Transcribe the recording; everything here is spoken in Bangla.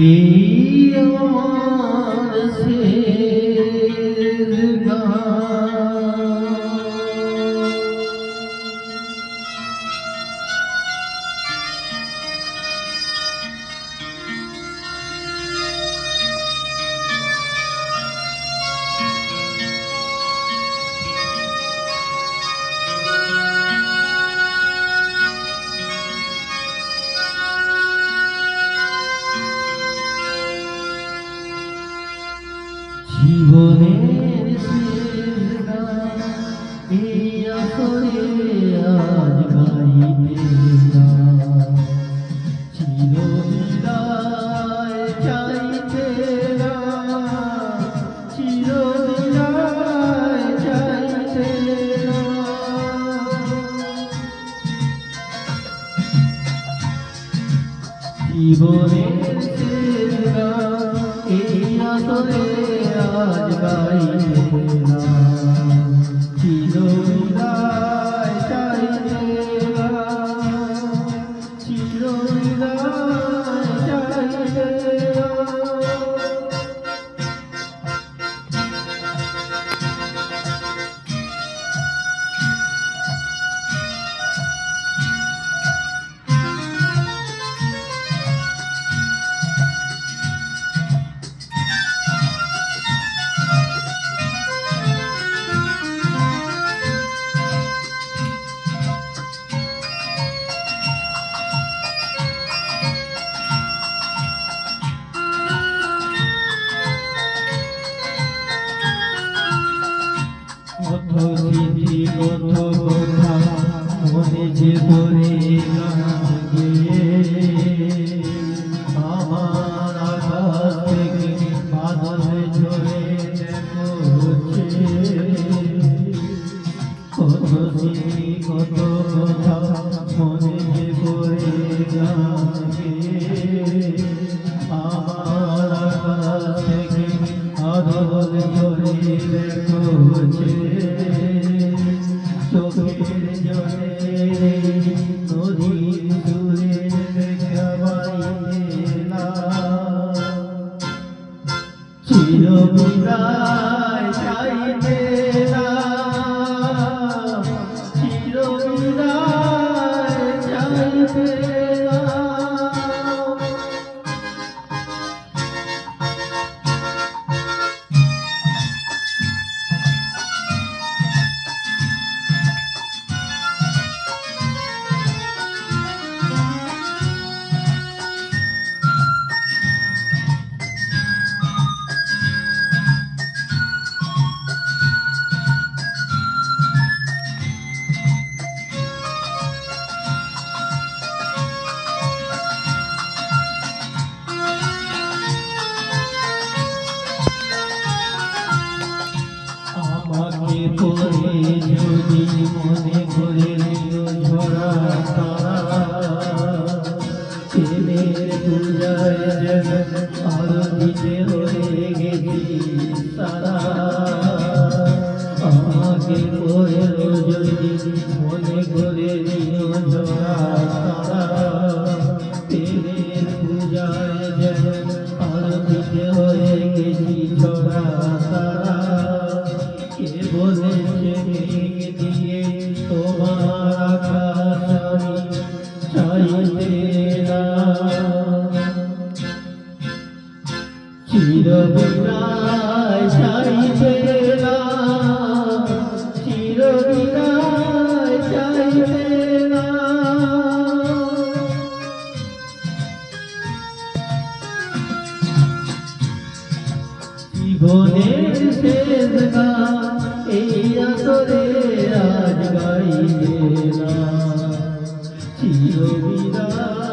এই আমার জীবনের শেষ গান এই আসরে আজ গাইতে গান। চিরবিদায় চাইতে আসরে আজ গাইতে না কত কথা মনে যে পড়ে আমাকে করে যদি মনে করে চিরবিদায় চাইতে না। চিরবিদায় চাইতে না। জীবনের শেষ এই আসরে আজ গাইবে না। চিরবিদায়